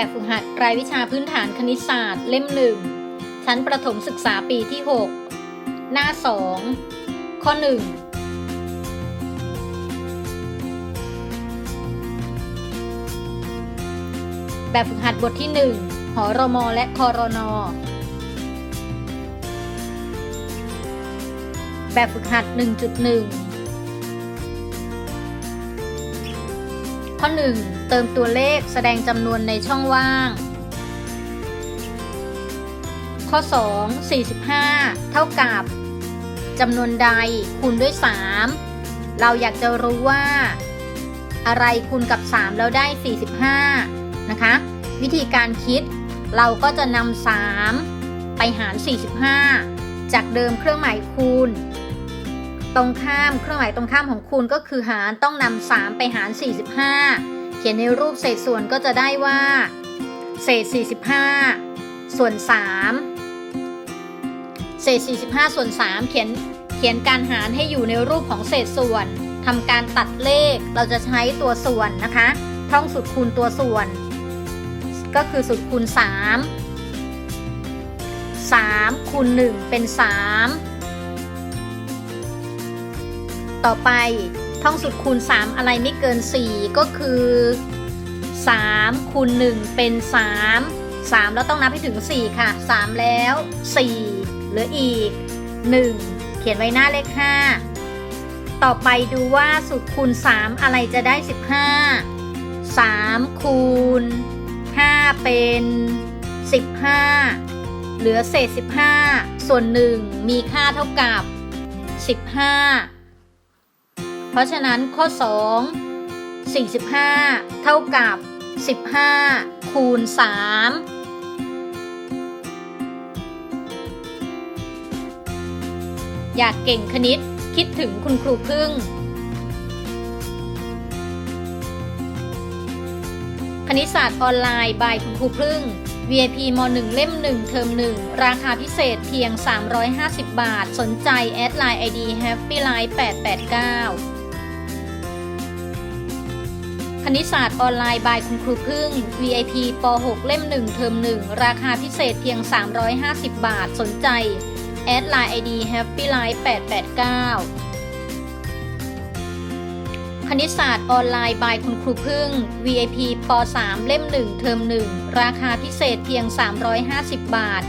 แบบฝึกหัดรายวิชาพื้นฐานคณิตศาสตร์ เล่มหนึ่งชั้นประถมศึกษาปีที่ 6 หน้า 2 ข้อ 1 แบบฝึกหัดบทที่ 1 หอรมอและคอรนอแบบฝึกหัด 1.1 ข้อ 1 เติมตัวเลขแสดงจำนวนในช่องว่าง ข้อ 2 45 เท่ากับจำนวนใดคูณด้วย 3 เราอยากจะรู้ว่า อะไรคูณกับ 3 แล้วได้ 45 นะคะ วิธีการคิดเราก็จะนำ3ไปหาร 45 จากเดิมเครื่องหมายคูณ ตรงข้าม เครื่องหมายตรงข้ามของคูณก็คือหารต้องนำ3ไปหาร 45 เขียนในรูปเศษส่วนก็จะได้ว่า เศษ 45 ส่วน 3 เศษ 45 ส่วน 3 เขียนเขียนการหารให้อยู่ในรูปของเศษส่วนทำการตัดเลขเราจะใช้ตัวส่วนนะคะ ท่องสุดคูณตัวส่วน ก็คือสุดคูณ 3 3คูณ1เป็น 3 ต่อไปท่องสุดคูณ 3 อะไรไม่เกิน 4 ก็คือ3คูณ1เป็น 3 3 แล้วต้องนับให้ถึง 4 ค่ะ 3 แล้ว 4 เหลืออีก 1 เขียนไว้หน้าเลข 5 ต่อไปดูว่าสุดคูณ 3 อะไรจะได้ 15 3 คูณ 5 เป็น 15 เหลือเศษ 15 ส่วน 1 มีค่าเท่ากับ 15 ราะฉะนั้นข้อ 2 45 เท่ากับ 15 คูณ 3อยากเก่งคณิตคิดถึงคุณครูพึ่ง คณิตศาสตร์ออนไลน์บายคุณครูพึ่ง VIP ม .1 เล่ม 1 เทอม 1 ราคาพิเศษเพียง 350 บาท สนใจ แอดไลน์ ID Happy Life 889 ณิตศาสตร์ออนไลน์บายคุณครูพึ่ง VIP ป .6 เล่ม 1 เทอม 1 ราคาพิเศษเพียง 350 บาท สนใจ แอดไลน์ ID Happy Life 889 คณิตศาสตร์ออนไลน์บายคุณครูพึ่ง VIP ป .3 เล่ม 1 เทอม 1 ราคาพิเศษเพียง 350 บาท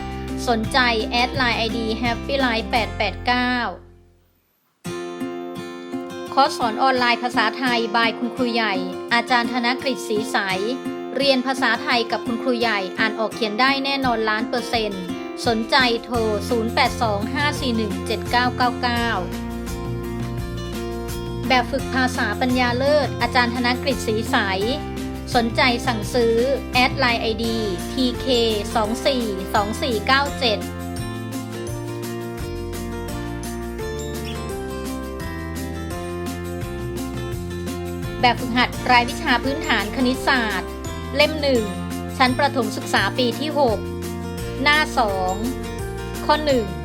สนใจ แอดไลน์ ID Happy Life 889 คอร์สสอนออนไลน์ภาษาไทยบายคุณครูใหญ่ อาจารย์ธนกฤษศรีใส เรียนภาษาไทยกับคุณครูใหญ่อ่านออกเขียนได้แน่นอนล้านเปอร์เซ็นต์สนใจโทร 0825417999 แบบฝึกภาษาปัญญาเลิศ อาจารย์ธนกฤษศรีใส สนใจสั่งซื้อ แอดไลน์ ID TK 242497 แบบฝึกหัดรายวิชาพื้นฐานคณิตศาสตร์ เล่ม1ชั้นประถมศึกษาปีที่ 6 หน้า 2 ข้อ 1